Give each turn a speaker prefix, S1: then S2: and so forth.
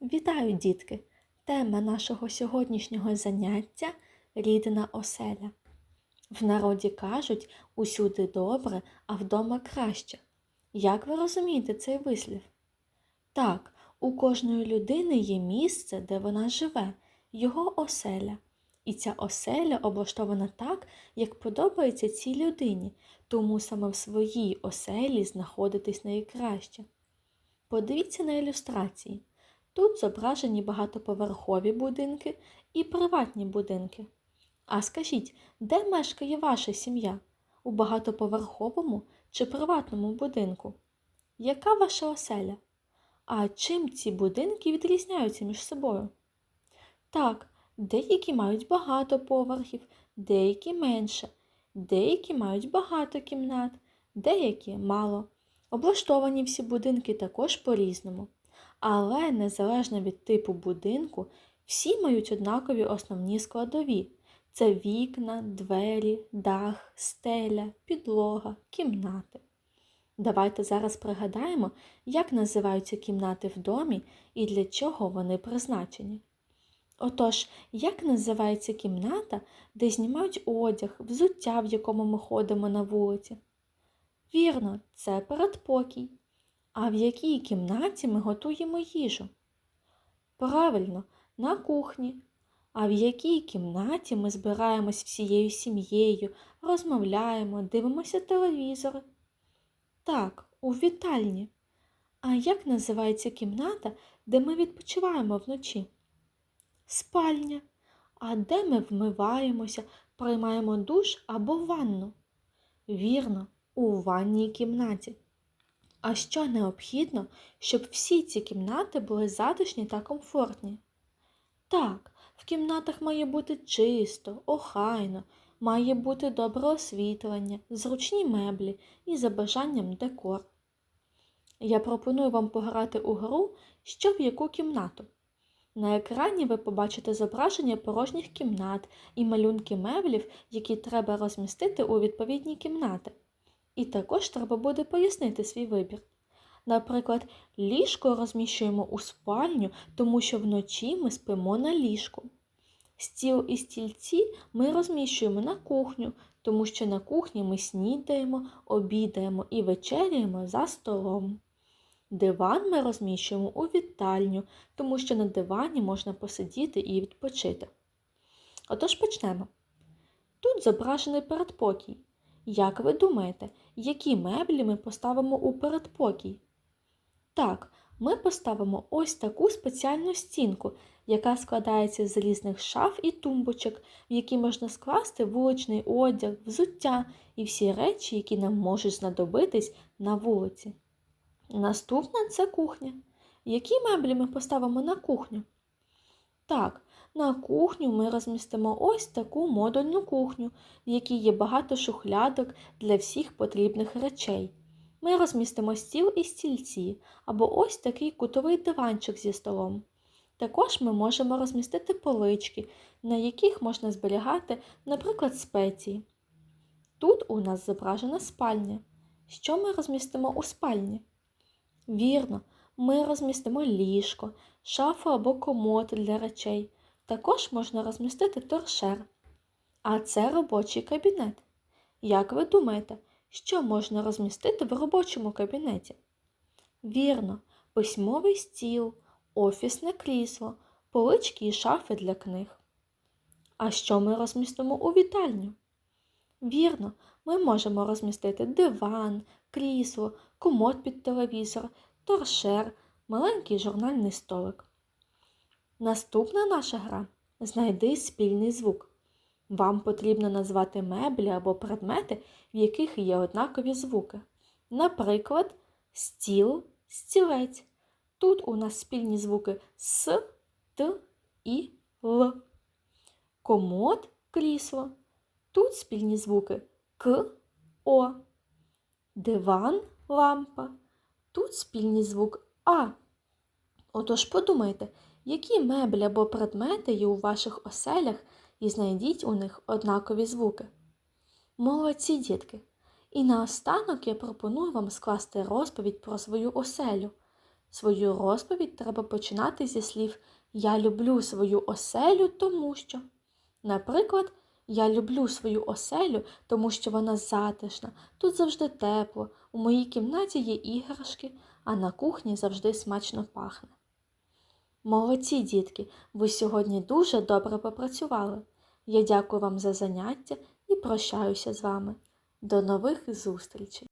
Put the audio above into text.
S1: Вітаю, дітки! Тема нашого сьогоднішнього заняття рідна оселя. В народі кажуть усюди добре, а вдома краще. Як ви розумієте цей вислів? Так, у кожної людини є місце, де вона живе, його оселя. І ця оселя облаштована так, як подобається цій людині, тому саме в своїй оселі знаходитись найкраще. Подивіться на ілюстрації. Тут зображені багатоповерхові будинки і приватні будинки. А скажіть, де мешкає ваша сім'я? У багатоповерховому чи приватному будинку? Яка ваша оселя? А чим ці будинки відрізняються між собою? Так, деякі мають багато поверхів, деякі менше, деякі мають багато кімнат, деякі мало. Облаштовані всі будинки також по-різному. Але незалежно від типу будинку, всі мають однакові основні складові: це вікна, двері, дах, стеля, підлога, кімнати. Давайте зараз пригадаємо, як називаються кімнати в домі і для чого вони призначені. Отож, як називається кімната, де знімають одяг, взуття, в якому ми ходимо на вулиці? Вірно, це передпокій. А в якій кімнаті ми готуємо їжу? Правильно, на кухні. А в якій кімнаті ми збираємось всією сім'єю, розмовляємо, дивимося телевізор? Так, у вітальні. А як називається кімната, де ми відпочиваємо вночі? Спальня. А де ми вмиваємося, приймаємо душ або ванну? Вірно, у ванній кімнаті. А що необхідно, щоб всі ці кімнати були затишні та комфортні? Так, в кімнатах має бути чисто, охайно, має бути добре освітлення, зручні меблі і за бажанням декор. Я пропоную вам пограти у гру, що в яку кімнату. На екрані ви побачите зображення порожніх кімнат і малюнки меблів, які треба розмістити у відповідні кімнати. І також треба буде пояснити свій вибір. Наприклад, ліжко розміщуємо у спальню, тому що вночі ми спимо на ліжку. Стіл і стільці ми розміщуємо на кухню, тому що на кухні ми снідаємо, обідаємо і вечеряємо за столом. Диван ми розміщуємо у вітальню, тому що на дивані можна посидіти і відпочити. Отож почнемо. Тут зображений передпокій. Як ви думаєте, які меблі ми поставимо у передпокій? Так, ми поставимо ось таку спеціальну стінку, яка складається з різних шаф і тумбочок, в які можна скласти вуличний одяг, взуття і всі речі, які нам можуть знадобитись на вулиці. Наступна це кухня. Які меблі ми поставимо на кухню? Так, на кухню ми розмістимо ось таку модульну кухню, в якій є багато шухлядок для всіх потрібних речей. Ми розмістимо стіл і стільці, або ось такий кутовий диванчик зі столом. Також ми можемо розмістити полички, на яких можна зберігати, наприклад, спеції. Тут у нас зображена спальня. Що ми розмістимо у спальні? Вірно, ми розмістимо ліжко, шафу або комод для речей. Також можна розмістити торшер. А це робочий кабінет. Як ви думаєте, що можна розмістити в робочому кабінеті? Вірно, письмовий стіл, офісне крісло, полички і шафи для книг. А що ми розмістимо у вітальню? Вірно, ми можемо розмістити диван, крісло, комод під телевізор, торшер, маленький журнальний столик. Наступна наша гра знайди спільний звук. Вам потрібно назвати меблі або предмети, в яких є однакові звуки. Наприклад, стіл, стілець. Тут у нас спільні звуки С, Т і Л. Комод крісло. Тут спільні звуки К, О. Диван лампа. Тут спільний звук А. Отож подумайте, які меблі або предмети є у ваших оселях і знайдіть у них однакові звуки. Молодці дітки! І наостанок я пропоную вам скласти розповідь про свою оселю. Свою розповідь треба починати зі слів Я люблю свою оселю, тому що. Наприклад, я люблю свою оселю, тому що вона затишна, тут завжди тепло, у моїй кімнаті є іграшки, а на кухні завжди смачно пахне. Молодці, дітки, ви сьогодні дуже добре попрацювали. Я дякую вам за заняття і прощаюся з вами. До нових зустрічей!